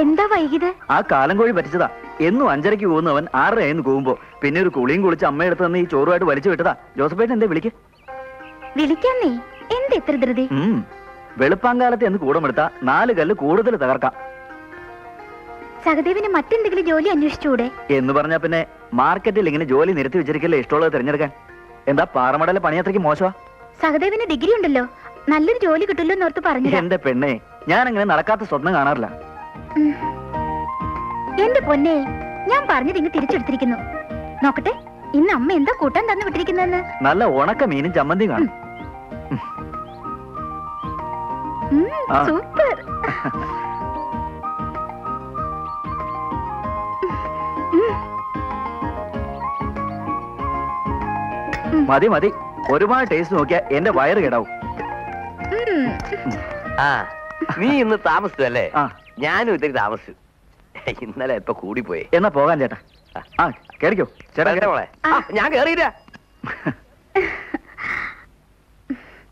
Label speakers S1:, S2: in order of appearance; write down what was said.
S1: എന്താ വൈകിയത്?
S2: ആ കാലം കോഴി പറ്റിച്ചതാ. എന്നും അഞ്ചരക്ക് പോകുന്നവൻ ആറരയായിരുന്നു പോകുമ്പോ പിന്നെ ഒരു കുളിയും കുളിച്ച് അമ്മ എടുത്ത് തന്നെ ഈ ചോറുമായിട്ട് വലിച്ചു വിട്ടതാ. ജോസഫേട്ടൻ എന്തേ വിളിക്ക്?
S1: വിളിക്കാന്നേ എന്ത് എത്ര ധൃതി?
S2: വെളുപ്പാങ്കാലത്ത് എന്ന് കൂടമെടുത്താ നാല് കല്ല് കൂടുതൽ തകർക്കാം.
S1: സഹദേവിന് മറ്റെന്തെങ്കിലും ജോലി അന്വേഷിച്ചൂടെ
S2: എന്ന് പറഞ്ഞാ പിന്നെ മാർക്കറ്റിൽ ഇങ്ങനെ ജോലി നിരത്തി വെച്ചിരിക്കല്ലേ ഇഷ്ടമുള്ളത് തിരഞ്ഞെടുക്കാൻ? എന്താ പാറമടലെ പണിയത്രയ്ക്ക് മോശമാ?
S1: സഹദേവിന് ഡിഗ്രി ഉണ്ടല്ലോ നല്ലൊരു ജോലി കിട്ടുമല്ലോ എന്നോർത്ത് പറഞ്ഞു
S2: എന്റെ പെണ്ണേ ഞാൻ അങ്ങനെ നടക്കാത്ത സ്വപ്നം കാണാറില്ല.
S1: എന്റെ പൊന്നെ ഞാൻ പറഞ്ഞത് ഇങ്ങ് തിരിച്ചെടുത്തിരിക്കുന്നു. നോക്കട്ടെ ഇന്ന് അമ്മ എന്താ കൂട്ടാൻ തന്നു വിട്ടിരിക്കുന്നതെന്ന്?
S2: നല്ല ഉണക്ക മീനും ചമ്മന്തിയും കാണും.
S1: സൂപ്പർ.
S2: മതി മതി. ഒരുപാട് ടേസ്റ്റ് നോക്കിയാ എന്റെ വയറ് കേടാവും.
S3: ആ. നീ ഇന്ന് താമസിച്ചു അല്ലേ ഞാനും ഇത്തിരി താമസിച്ചു. ഇന്നലെ ഇപ്പൊ കൂടിപ്പോയി.
S2: എന്നാ പോകാൻ ചേട്ടാ. ആ. കേറിക്കോ. ചേട്ടാ
S3: മോളെ? ഞാൻ കേറിയില്ല.